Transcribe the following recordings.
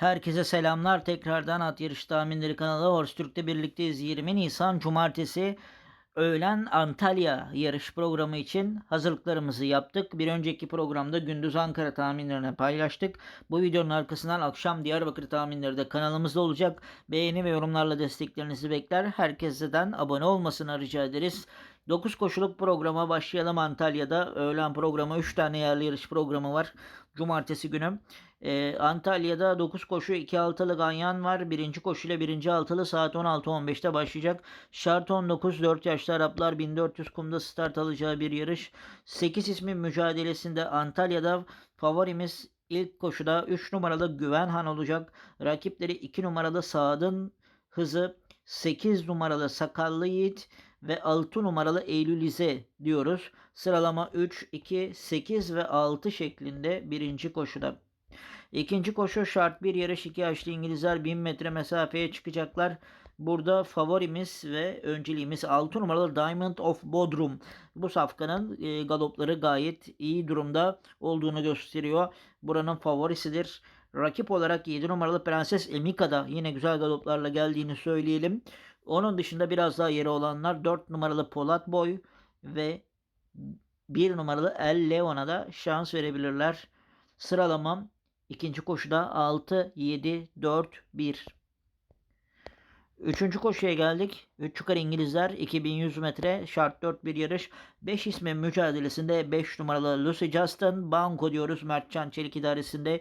Herkese selamlar. Tekrardan At Yarış Tahminleri kanalı Horse Türk'te birlikteyiz. 20 Nisan Cumartesi öğlen Antalya yarış programı için hazırlıklarımızı yaptık. Bir önceki programda gündüz Ankara tahminlerini paylaştık. Bu videonun arkasından akşam Diyarbakır tahminleri de kanalımızda olacak. Beğeni ve yorumlarla desteklerinizi bekler. Herkesten abone olmasını rica ederiz. 9 koşuluk programa başlayalım Antalya'da. Öğlen programı 3 tane yerli yarış programı var. Cumartesi günü. Ee, Antalya'da 9 koşu 2 altılı ganyan var. Birinci koşuyla birinci altılı saat 16.15'te başlayacak. Şart 19 4 yaşlı Araplar 1400 kumda start alacağı bir yarış. 8 ismin mücadelesinde Antalya'da favorimiz ilk koşuda 3 numaralı Güvenhan olacak. Rakipleri 2 numaralı Saad'ın hızı 8 numaralı Sakallı Yiğit ve 6 numaralı Eylülize diyoruz. Sıralama 3, 2, 8 ve 6 şeklinde birinci koşuda. İkinci koşu şart bir yarış 2 yaşlı İngilizler 1000 metre mesafeye çıkacaklar. Burada favorimiz ve önceliğimiz 6 numaralı Diamond of Bodrum. Bu safkanın e, galopları gayet iyi durumda olduğunu gösteriyor. Buranın favorisidir. Rakip olarak 7 numaralı Prenses Emika da yine güzel galoplarla geldiğini söyleyelim. Onun dışında biraz daha yeri olanlar 4 numaralı Polat Boy ve 1 numaralı El Leon'a da şans verebilirler. Sıralamam ikinci koşuda 6, 7, 4, 1. Üçüncü koşuya geldik. 3 yukarı İngilizler 2100 metre şart 4 bir yarış. 5 ismin mücadelesinde 5 numaralı Lucy Justin Banko diyoruz Mertcan Çelik idaresinde.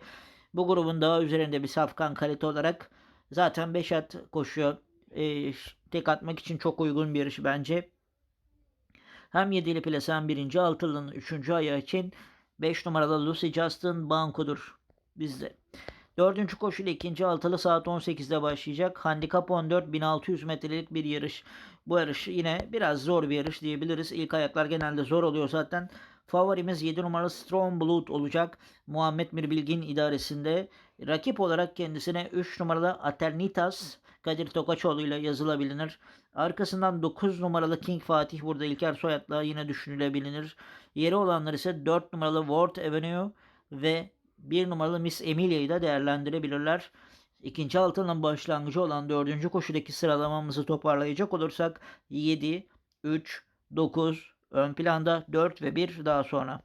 Bu grubun daha üzerinde bir safkan kalite olarak zaten 5 at koşuyor. E, tek atmak için çok uygun bir yarış bence. Hem 7'li plase hem 1. altılının 3. ayağı için 5 numaralı Lucy Justin Banko'dur bizde. Dördüncü koşuyla ikinci altılı saat 18'de başlayacak. Handikap 14 1600 metrelik bir yarış. Bu yarış yine biraz zor bir yarış diyebiliriz. İlk ayaklar genelde zor oluyor zaten. Favorimiz 7 numaralı Strong Blood olacak. Muhammed Mirbilgin idaresinde. Rakip olarak kendisine 3 numaralı Aternitas Kadir Tokaçoğlu ile yazılabilir. Arkasından 9 numaralı King Fatih burada İlker Soyat'la yine düşünülebilir. Yeri olanlar ise 4 numaralı Ward Avenue ve 1 numaralı Miss Emilia'yı da değerlendirebilirler. İkinci altının başlangıcı olan dördüncü koşudaki sıralamamızı toparlayacak olursak 7, 3, 9, ön planda 4 ve 1 daha sonra.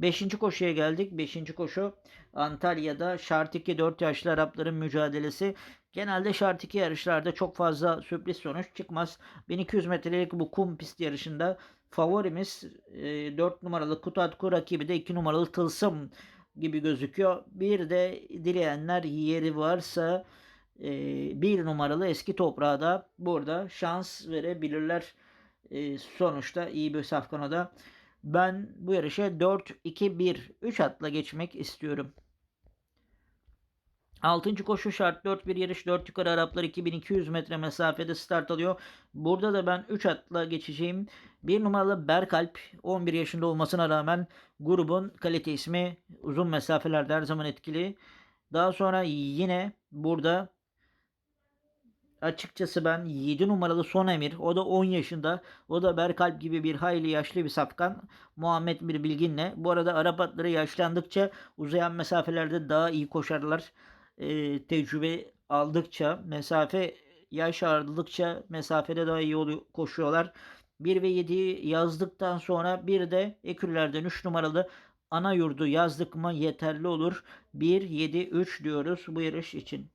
Beşinci koşuya geldik. Beşinci koşu Antalya'da şart 2 4 yaşlı Arapların mücadelesi. Genelde şart 2 yarışlarda çok fazla sürpriz sonuç çıkmaz. 1200 metrelik bu kum pist yarışında favorimiz 4 numaralı Kutatku rakibi de 2 numaralı Tılsım gibi gözüküyor. Bir de dileyenler yeri varsa e, bir numaralı eski toprağa da burada şans verebilirler. E, sonuçta iyi bir safkanada. Ben bu yarışa 4-2-1-3 atla geçmek istiyorum. 6. koşu şart 4 bir yarış 4 yukarı Araplar 2200 metre mesafede start alıyor. Burada da ben 3 atla geçeceğim. 1 numaralı Berkalp 11 yaşında olmasına rağmen grubun kalite ismi uzun mesafelerde her zaman etkili. Daha sonra yine burada açıkçası ben 7 numaralı Son Emir o da 10 yaşında o da Berkalp gibi bir hayli yaşlı bir safkan Muhammed bir bilginle bu arada Arap atları yaşlandıkça uzayan mesafelerde daha iyi koşarlar e, tecrübe aldıkça mesafe yaş arttıkça mesafede daha iyi oluyor, koşuyorlar. 1 ve 7'yi yazdıktan sonra bir de ekürlerden 3 numaralı ana yurdu yazdık mı yeterli olur. 1, 7, 3 diyoruz bu yarış için.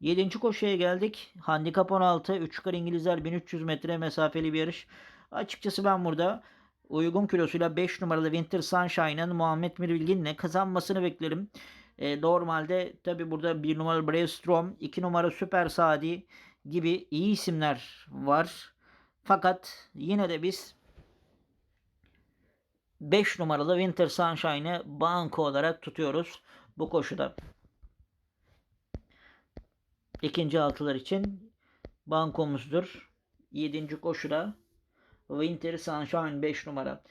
7. koşuya geldik. Handikap 16. 3 yukarı İngilizler 1300 metre mesafeli bir yarış. Açıkçası ben burada uygun kilosuyla 5 numaralı Winter Sunshine'ın Muhammed Mirbilgin'le kazanmasını beklerim. E, normalde tabi burada bir numaralı Brevstrom, iki numara Süper Sadi gibi iyi isimler var. Fakat yine de biz 5 numaralı Winter Sunshine'ı banko olarak tutuyoruz bu koşuda. İkinci altılar için bankomuzdur. Yedinci koşuda Winter Sunshine 5 numara.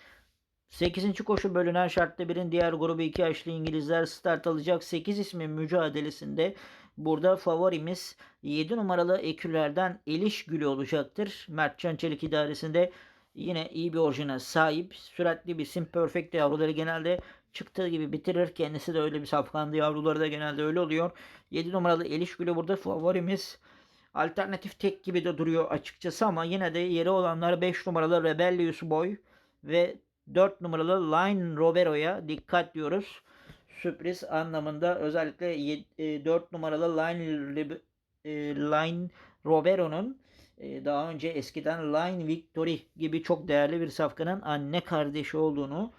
8. koşu bölünen şartta birin diğer grubu 2 yaşlı İngilizler start alacak. 8 ismin mücadelesinde burada favorimiz 7 numaralı ekürlerden Eliş Gülü olacaktır. Mertcan Çelik idaresinde yine iyi bir orijine sahip. Süratli bir sim perfect yavruları genelde çıktığı gibi bitirir. Kendisi de öyle bir safkandı. Yavruları da genelde öyle oluyor. 7 numaralı Elişgül'ü burada favorimiz. Alternatif tek gibi de duruyor açıkçası ama yine de yeri olanlar 5 numaralı Rebellious Boy ve 4 numaralı Line Robero'ya dikkat diyoruz. Sürpriz anlamında özellikle 4 numaralı Line, e, Line Robero'nun e, daha önce eskiden Line Victory gibi çok değerli bir safkanın anne kardeşi olduğunu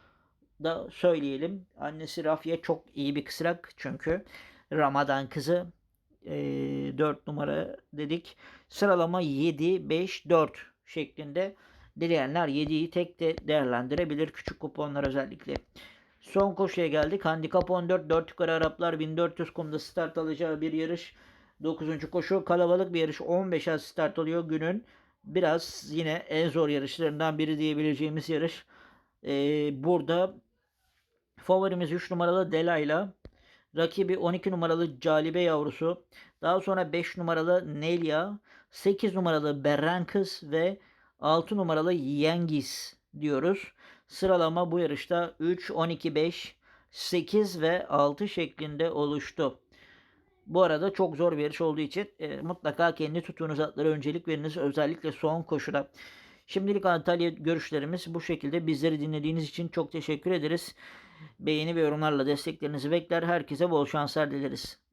da söyleyelim. Annesi Rafia çok iyi bir kısrak çünkü Ramadan kızı e, 4 numara dedik. Sıralama 7, 5, 4 şeklinde dileyenler 7'yi tek de değerlendirebilir. Küçük kuponlar özellikle. Son koşuya geldik. Handikap 14. 4 yukarı Araplar 1400 kumda start alacağı bir yarış. 9. koşu kalabalık bir yarış. 15'e start alıyor günün. Biraz yine en zor yarışlarından biri diyebileceğimiz yarış. Ee, burada favorimiz 3 numaralı Delayla. Rakibi 12 numaralı Calibe yavrusu. Daha sonra 5 numaralı Nelia. 8 numaralı Berrankız ve 6 numaralı Yengiz diyoruz. Sıralama bu yarışta 3, 12, 5, 8 ve 6 şeklinde oluştu. Bu arada çok zor bir yarış olduğu için e, mutlaka kendi tuttuğunuz atlara öncelik veriniz. Özellikle son koşuda. Şimdilik Antalya görüşlerimiz bu şekilde. Bizleri dinlediğiniz için çok teşekkür ederiz. Beğeni ve yorumlarla desteklerinizi bekler. Herkese bol şanslar dileriz.